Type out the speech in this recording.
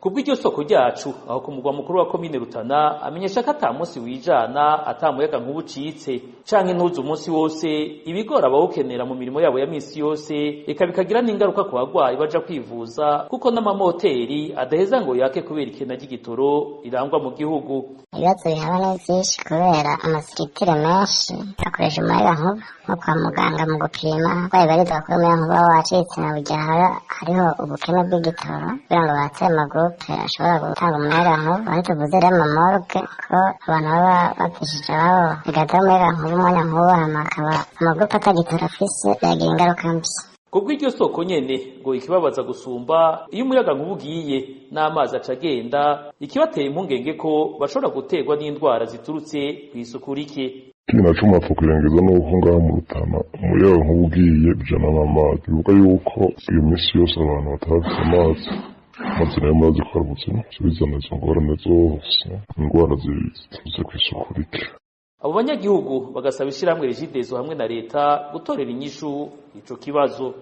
kubw'iryo soko ryacu aho ku mugwa mukuru wa komine Rutana amenyesha ko ata munsi wijana ata muyaga nkuba ucitse. Canke intuzi umunsi wose ibigori abawukenera mu mirimo yabo ya misi yose eka bikagira n'ingaruka ku bagwayi baja kwivuza kuko n'amamoteri adaheza ngo yake kubera ikena ry'igitoro rirangwa mu gihugu. Ibibazo bihaba ni vyinshi kubera amasiritire menshi. Akoresha umuyaga nkuba nko kwa muganga mu gupima. Abarwayi barizwa kuri umuyaga nkuba wacitse na burya hariho ubukene bw'igitoro kugira ngo batse amagurupe ashobora gutanga umuyaga nkuba aho tuvuze rero amamorgue ko abantu baba bapfishije ababo. Bigatuma umuyaga nkuba umwanya nkuba hama akaba amagurupe atagitoro afise yagira ingaruka mbi. Kubw'iryo soko nyene ngo ikibabaza gusumba iyo umuyaga nkuba ugiye n'amazi aca agenda ikibateye impungenge ko bashobora guterwa n'indwara ziturutse kw'isuku rike. Ikindi naco mwapfa kwirengeza nuko ngaha mu Rutana umuyaga nkuba ugiye bijana n'amazi. Bivuga yuko iyo misi yose abantu batarafise amazi amazi na yo murazi ko ubuzima bizana izo ngorane zose indwara ziturutse kw'isuku rike. Abo banyagihugu bagasaba ishirahamwe regidezo hamwe na leta gutorera inyishu ico kibazo.